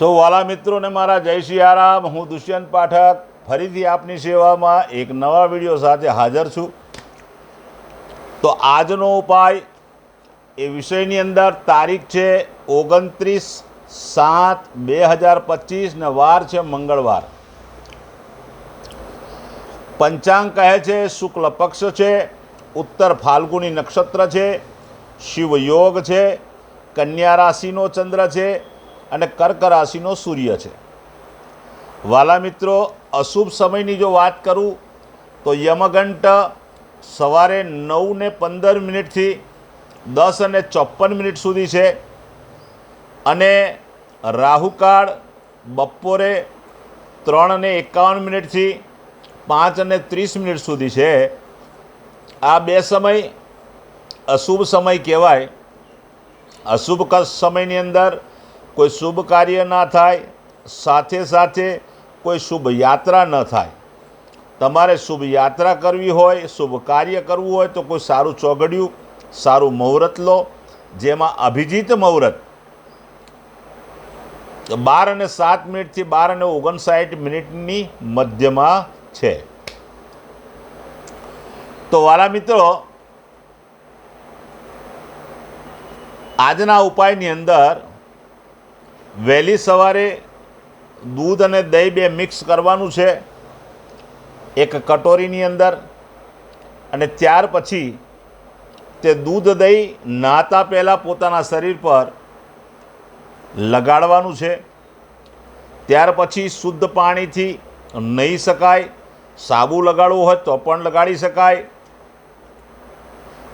સૌ વાલા મિત્રોને મારા જય આરામ. હું દુષ્યંત પાઠક. ફરીથી આપની સેવામાં એક નવા વીડિયો સાથે હાજર છું. તો આજનો ઉપાય એ વિષયની અંદર તારીખ છે ઓગણત્રીસ સાત બે હજાર પચીસ ને વાર છે મંગળવાર. પંચાંગ કહે છે, શુક્લ પક્ષ છે, ઉત્તર ફાલ્ગુની નક્ષત્ર છે શિવયોગ છે, કન્યા રાશિનો ચંદ્ર છે અને કર્ક રાશિનો સૂર્ય છે. વાલા મિત્રો, અશુભ સમયની જો વાત કરું, તો યમઘંટ સવારે નવ ને પંદર મિનિટથી દસ અને ચોપન મિનિટ સુધી છે. અને રાહુકાળ બપોરે ત્રણ અને એકાવન મિનિટથી પાંચ અને ત્રીસ મિનિટ સુધી છે. આ બે સમય અશુભ સમય કહેવાય. અશુભ સમયની અંદર કોઈ શુભ કાર્ય ના થાય, સાથે સાથે કોઈ શુભ યાત્રા ન થાય. તમારે શુભ યાત્રા કરવી હોય, શુભ કાર્ય કરવું હોય તો કોઈ સારું ચોગડિયું, સારું મુહૂર્ત લો, જેમાં અભિજીત મુહૂર્ત. બાર અને સાત મિનિટથી બાર અને ઓગણસાઠ મિનિટની મધ્યમાં છે. તો વાલા મિત્રો, આજના ઉપાયની અંદર વહેલી સવારે દૂધ અને દહીં બે મિક્સ કરવાનું છે, એક કટોરીની અંદર, અને ત્યાર પછી તે દૂધ દહીં નાતા પહેલાં પોતાના શરીર પર લગાડવાનું છે. ત્યાર પછી શુદ્ધ પાણીથી નહીં શકાય, સાબુ લગાડવું હોય તો પણ લગાડી શકાય.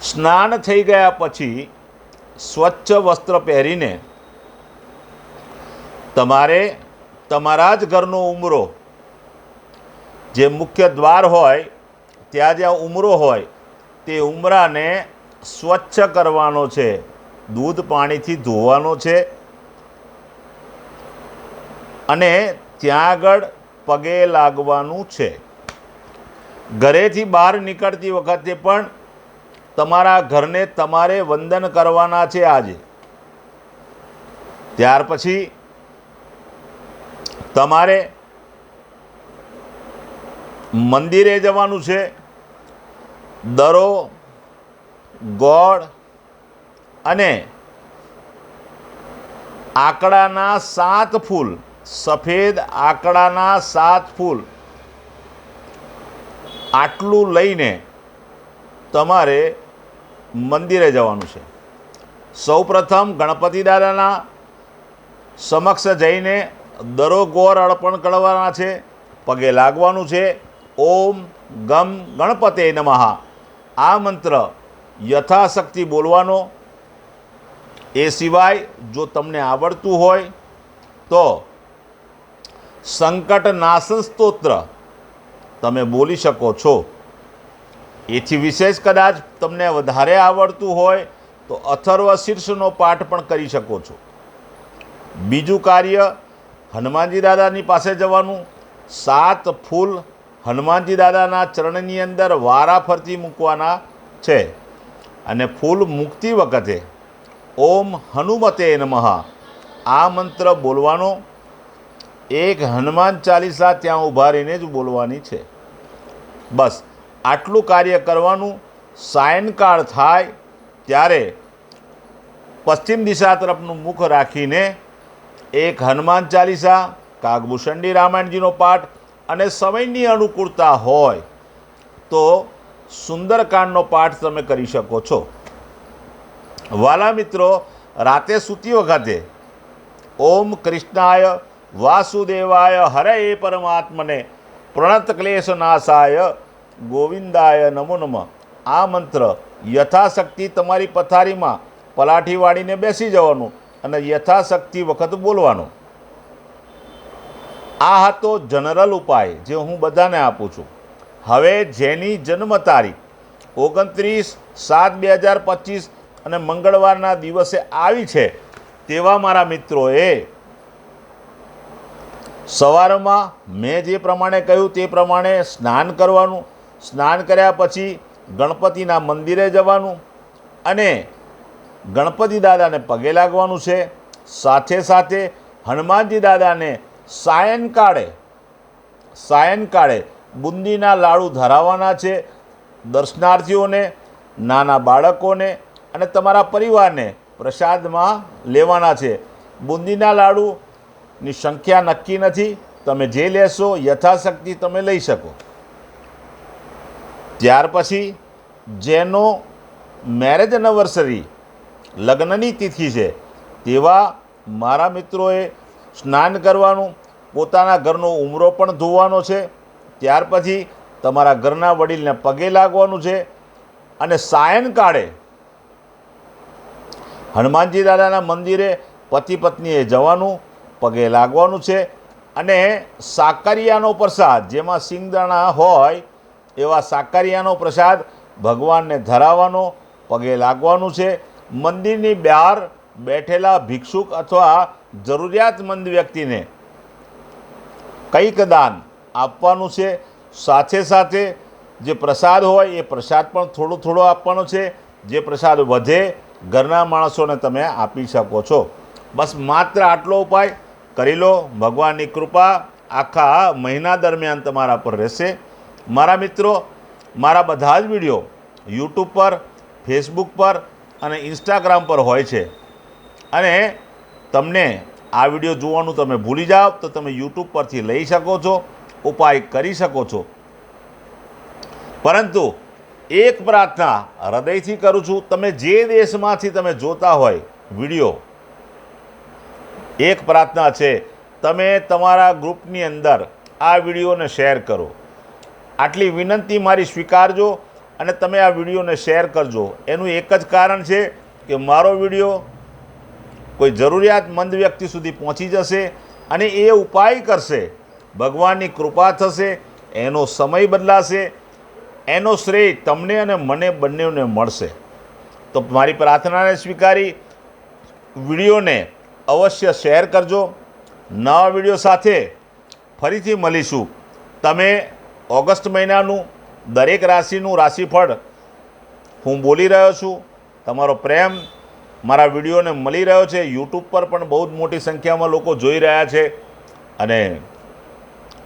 સ્નાન થઈ ગયા પછી સ્વચ્છ વસ્ત્ર પહેરીને તમારે તમારા જ ઘરનો ઉમરો. જે મુખ્ય દ્વાર હોય, ત્યાં જ્યાં ઉમરો હોય, તે ઉમરાને સ્વચ્છ કરવાનો છે. દૂધ પાણીથી ધોવાનો છે. અને ત્યાં આગળ પગે લાગવાનું છે. ઘરેથી બહાર નીકળતી વખતે પણ તમારા ઘરને તમારે વંદન કરવાના છે આજે. ત્યાર પછી તમારે મંદિરે જવાનું છે. દરો, ગોળ અને આંકડાના સાત ફૂલ, સફેદ આંકડાના સાત ફૂલ. આટલું લઈને તમારે મંદિરે જવાનું છે. સૌપ્રથમ ગણપતિ દાદાના સમક્ષ જઈને દરો ગોર અર્પણ કરવાના છે, પગે લાગવાનું છે. ઓમ ગમ ગણપતે નમઃ. આ મંત્ર યથાશક્તિ બોલવાનો. એ સિવાય જો તમને આવડતું હોય તો સંકટ નાશન સ્તોત્ર તમે બોલી શકો છો. એથી વિશેષ કદાચ તમને વધારે આવડતું હોય તો અથર્વ શીર્ષનો પાઠ પણ કરી શકો છો. બીજું કાર્ય હનુમાનજી દાદાની પાસે જવાનું. સાત ફૂલ હનુમાનજી દાદાના ચરણની અંદર વારા ફરતી મૂકવાના છે. અને ફૂલ મૂકતી વખતે ઓમ હનુમતે નમઃ. આ મંત્ર બોલવાનો. એક હનુમાન ચાલીસા ત્યાં ઊભા રહીને જ બોલવાની છે. બસ, આટલું કાર્ય કરવાનું. સાયંકાળ થાય ત્યારે પશ્ચિમ દિશા તરફનું મુખ રાખીને એક હનુમાન ચાલીસા, કાગભૂષણની રામાયણજીનો પાઠ અને સમયની અનુકૂળતા હોય તો સુંદરકાંડનો પાઠ તમે કરી શકો છો. વાલા મિત્રો, રાતે સૂતી વખતે ઓમ કૃષ્ણાય વાસુદેવાય હરે પરમાત્મને પ્રણત ક્લેશ નાશાય ગોવિંદાય નમો નમઃ. આ મંત્ર યથાશક્તિ તમારી પથારીમાં પલાઠી વાળીને બેસી જવાનું. અને યથાશક્તિ વખત બોલવાનો. આ હતો જનરલ ઉપાય, જે હું બધાને આપું છું. હવે જેની જન્મ તારીખ ઓગણત્રીસ સાત બે હજાર પચીસ અને મંગળવારના દિવસે આવી છે, તેવા મારા મિત્રોએ સવારમાં મેં જે પ્રમાણે કહ્યું તે પ્રમાણે સ્નાન કરવાનું. સ્નાન કર્યા પછી ગણપતિના મંદિરે જવાનું અને ગણપતિ દાદાને પગે લાગવાનું છે. સાથે સાથે હનુમાનજી દાદાને સાયંકાળે સાયંકાળે બુંદીના લાડુ ધરાવવાના છે. દર્શનાર્થીઓને, નાના બાળકોને અને તમારા પરિવારને પ્રસાદમાં લેવાના છે. બુંદીના લાડુની સંખ્યા નક્કી નથી. તમે જે લેશો, યથાશક્તિ તમે લઈ શકો. ત્યાર પછી જેનો મેરેજ એનિવર્સરી લગ્નની તિથિ છે. તેવા મારા મિત્રોએ સ્નાન કરવાનું, પોતાના ઘરનો ઉમરો પણ ધોવાનો છે. ત્યાર પછી તમારા ઘરના વડીલને પગે લાગવાનું છે અને સાયંકાળે હનુમાનજી દાદાના મંદિરે પતિ પત્નીએ જવાનું, પગે લાગવાનું છે અને સાકરિયાનો પ્રસાદ, જેમાં સિંગદાણા હોય એવા સાકરિયાનો પ્રસાદ ભગવાનને ધરાવવાનો, પગે લાગવાનું છે. મંદિરની બહાર બેઠેલા ભિક્ષુક અથવા જરૂરિયાતમંદ વ્યક્તિને કંઈક દાન આપવાનું છે. સાથે સાથે જે પ્રસાદ હોય એ પ્રસાદ પણ થોડો થોડો આપવાનો છે. જે પ્રસાદ વધે ઘરના માણસોને તમે આપી શકો છો. બસ માત્ર આટલો ઉપાય. કરી લો ભગવાનની કૃપા. આખા મહિના દરમિયાન તમારા પર રહેશે. મારા મિત્રો, મારા બધા જ વીડિયો યુટ્યુબ પર, ફેસબુક પર અને ઇન્સ્ટાગ્રામ પર હોય છે. અને તમને આ વીડિયો જોવાનું તમે ભૂલી જાઓ તો તમે યુટ્યુબ પરથી લઈ શકો છો, ઉપાય કરી શકો છો. પરંતુ એક પ્રાર્થના હૃદયથી કરું છું, તમે જે દેશમાંથી તમે જોતા હોય વીડિયો, એક પ્રાર્થના છે, તમે તમારા ગ્રુપની અંદર આ વિડીયોને શેર કરો. આટલી વિનંતી મારી સ્વીકારજો. અને તમે આ વિડીયોને શેર કરજો. એનું એક જ કારણ છે કે મારો વીડિયો કોઈ જરૂરિયાતમંદ વ્યક્તિ સુધી પહોંચી જશે અને એ ઉપાય કરશે. ભગવાનની કૃપા થશે, એનો સમય બદલાશે, એનો શ્રેય તમને અને મને બંનેને મળશે. તો મારી પ્રાર્થનાને સ્વીકારી, વિડીયોને અવશ્ય શેર કરજો. નવા વીડિયો સાથે ફરીથી મળીશું. તમે ઓગસ્ટ મહિનાનું દરેક રાશિનું રાશિફળ હું બોલી રહ્યો છું, તમારો પ્રેમ મારા વિડીયોને મળી રહ્યો છે યુટ્યુબ પર પણ બહુ જ મોટી સંખ્યામાં લોકો જોઈ રહ્યા છે અને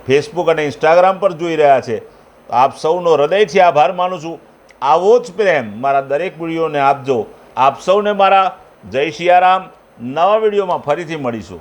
ફેસબુક અને ઇન્સ્ટાગ્રામ પર જોઈ રહ્યા છે. આપ સૌનો હૃદયથી આભાર માનું છું. આવો જ પ્રેમ મારા દરેક વિડીયોને આપજો. આપ સૌને મારા જય સિયારામ નવા વિડીયોમાં ફરીથી મળીશું.